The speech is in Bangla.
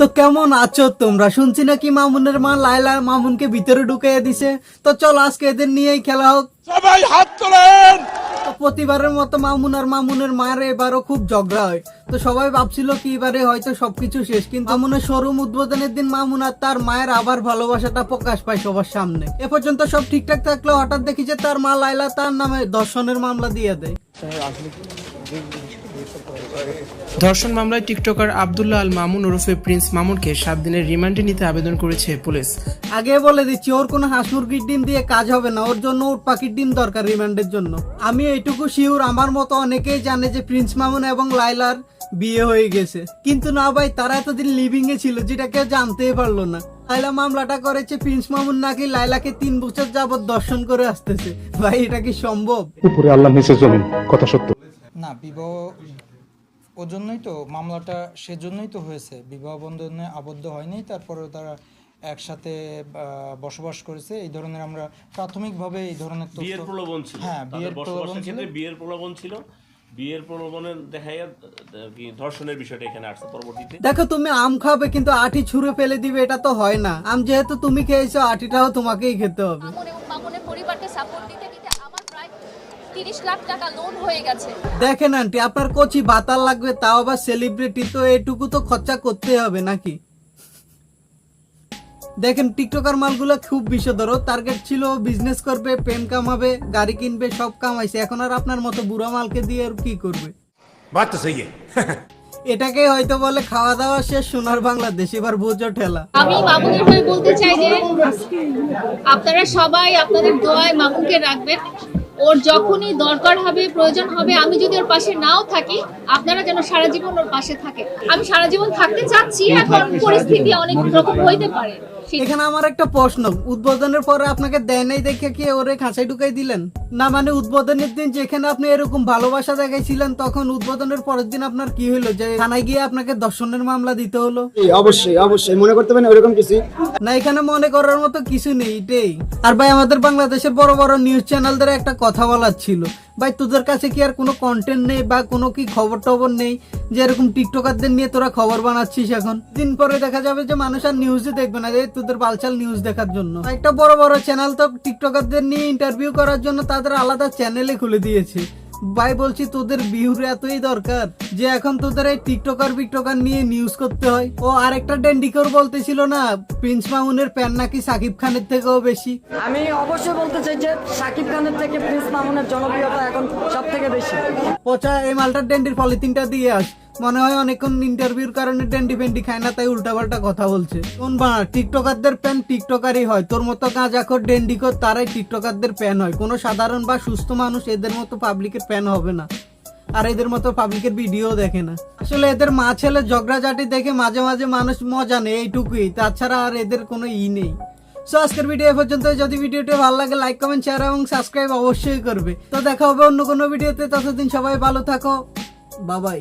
তো কেমন আছো তোমরা? শুনছি নাকি মামুনের মা লাইলা মামুনকে ভিতরে ঢুকিয়ে দিছে? তো চল আজকে এদের নিয়েই খেলা হোক। সবাই হাত তোলেন! প্রতিবারের মতো মামুন আর মামুনের মায়ের এবারও খুব ঝগড়া হয়। তো সবাই ভাবছিল কি এবারে হয়তো সবকিছু শেষ কিন্তু মামুনের শোরুম উদ্বোধনের দিন মামুন আর তার মায়ের আবার ভালোবাসাটা প্রকাশ পায় সবার সামনে। এ পর্যন্ত সব ঠিকঠাক থাকলেও হঠাৎ দেখি যে তার মা লাইলা তার নামে দর্শনের মামলা দিয়ে দেয়। ধর্ষণ মামলায় টিকটকার আবদুল্লাহ আল মামুন ওরফে প্রিন্স মামুনকে সাত দিনের রিমান্ডে নিতে আবেদন করেছে পুলিশ। আগে বলে দিচ্ছি ওর কোনো হাঁস মুরগির ডিম দিয়ে কাজ হবে না ওর জন্য ওর পাখির ডিম দরকার রিমান্ডের জন্য। আমি এইটুকু শিওর আমার মতো অনেকেই জানে যে প্রিন্স মামুন এবং লাইলার বিয়ে হয়ে গেছে। কিন্তু না ভাই তারা এতদিন লিভিং এ ছিল যেটা কেউ জানতেই পারল না। লাইলা মামলাটা করেছে প্রিন্স মামুন নাকি লাইলাকে তিন বছর যাবত দর্শন করে আসতেছে। ভাই এটা কি সম্ভব? উপরে আল্লাহ নিচে জমিন কথা সত্য। না বিবাহ ওর জন্যই তো মামলাটা সেজন্যই তো হয়েছে। বিবাহ বন্ধনে আবদ্ধ হয়নি তারপরেও তারা একসাথে আহ, বসবাস করেছে। এই ধরনের আমরা প্রাথমিকভাবে এই ধরনের বিয়ের প্রলোভন ছিল। হ্যাঁ বিয়ের প্রলোভন ছিল। বিয়ের প্রলোভন ছিল। বিয়ের প্রলোভনের দেখা যায় কি ধর্ষণের বিষয়টা এখানে আসছে পরবর্তীতে। দেখো তুমি আম খাবে কিন্তু আটি ছুঁড়ে ফেলে দিবে এটা তো হয় না। আম যেহেতু তুমি খেয়েছো আটিটাও তোমাকেই খেতে হবে। পরিবারকে সাপোর্ট দিতে দিতে আমার প্রায় তিরিশ লাখ টাকা লোন হয়ে গেছে। দেখেন আন্টি আপনার কচি ভাতার লাগবে তাও আবার সেলিব্রিটি তো এটুকু তো খরচা করতে হবে নাকি? দেখেন টিকটকার মালগুলো খুব বিষধর। টার্গেট ছিল বিজনেস করবে প্রেম কামাবে গাড়ি কিনবে সব কামাইছে। এখন আর আপনার মতো বুড়া মালকে দিয়ে আর কি করবে? তো এটাকে হয়তো বলে খাওয়া দাওয়া শেষ সোনার বাংলাদেশ এবার বুঝো ঠেলা। আমি মামুনের হয়ে বলতে চাই যে আপনারা সবাই আপনাদের দোয়ায় মামুনকে রাখবেন। ওর যখনই দরকার হবে প্রয়োজন হবে আমি যদি ওর পাশে নাও থাকি আপনারা যেন সারা জীবন ওর পাশে থাকে। আমি সারা জীবন থাকতে চাচ্ছি এখন পরিস্থিতি অনেক রকম হইতে পারে। এখানে আমার একটা প্রশ্ন উদ্বোধনের পরে আপনাকে দেয় নাই দেখে কি ওরে খাঁচাই ঢুকাই দিলেন? না মানে উদ্বোধনের দিন যেখানে আপনি এরকম ভালোবাসা দেখাইছিলেন তখন উদ্বোধনের পরের দিন আপনার কি হলো যে থানায় গিয়ে আপনাকে দর্শনের মামলা দিতে হলো? অবশ্যই অবশ্যই। মনে করতে পারেন ওরকম কিছু। না এখানে মনে করার মতো কিছু নেই এটাই। আর ভাই আমাদের বাংলাদেশের বড় বড় নিউজ চ্যানেলদের একটা কথা বলার ছিল। ভাই, তোদের কাছে কি আর কোনো কন্টেন্ট নেই বা কোনো কি খবর টবর নেই? যে এরকম টিকটকারদের নিয়ে তোরা খবর বানাচ্ছিস এখন? দিন পরে দেখা যাবে যে মানুষ আর নিউজই দেখবে না যে তোদের বালচাল নিউজ দেখার জন্য। একটা বড় বড় চ্যানেল তো টিকটকারদের নিয়ে ইন্টারভিউ করার জন্য তাদের আলাদা চ্যানেলে খুলে দিয়েছে। ভাই বলছি তোদের বিহুর এতই দরকার যে এখন তোদের এই টিকটকার বিকটকার নিয়ে নিউজ করতে হয়। ও আরেকটা ডেন্ডিকর বলতেছিল না প্রিন্স মামুনের প্যান নাকি সাকিব খানের থেকেও বেশি? আমি অবশ্যই বলতে চাই যে সাকিব খানের থেকে প্রিন্স মামুনের জনপ্রিয়তা এখন সব থেকে বেশি। পচা এই মালটার ডেন্ডির পলিথিনটা দিয়ে আস। মনে হয় অনেকক্ষণ ইন্টারভিউর কারণে ডেন্ডি ফেন্ডি খায় না, তাই উল্টাপাল্টা কথা বলছে। কোন বানা টিকটকারদের প্যান টিকটকারই হয়। তোর মতো গাঁজাখর ডেন্ডিকর তারাই টিকটকারদের প্যান হয়। কোনো সাধারণ বা সুস্থ মানুষ এদের মতো পাবলিকের প্যান হবে না। আর এদের মতো পাবলিকের ভিডিও দেখে না। আসলে এদের মা ছেলে ঝগড়াঝাটি দেখে মাঝে মাঝে মানুষ মজা নেই এইটুকুই। তাছাড়া আর এদের কোনো ই নেই। সো আজকের ভিডিও পর্যন্ত যদি ভিডিওটি ভালো লাগে লাইক কমেন্ট শেয়ার এবং সাবস্ক্রাইব অবশ্যই করবে। তো দেখা হবে অন্য কোনো ভিডিওতে ততদিন সবাই ভালো থাকো। বাবাই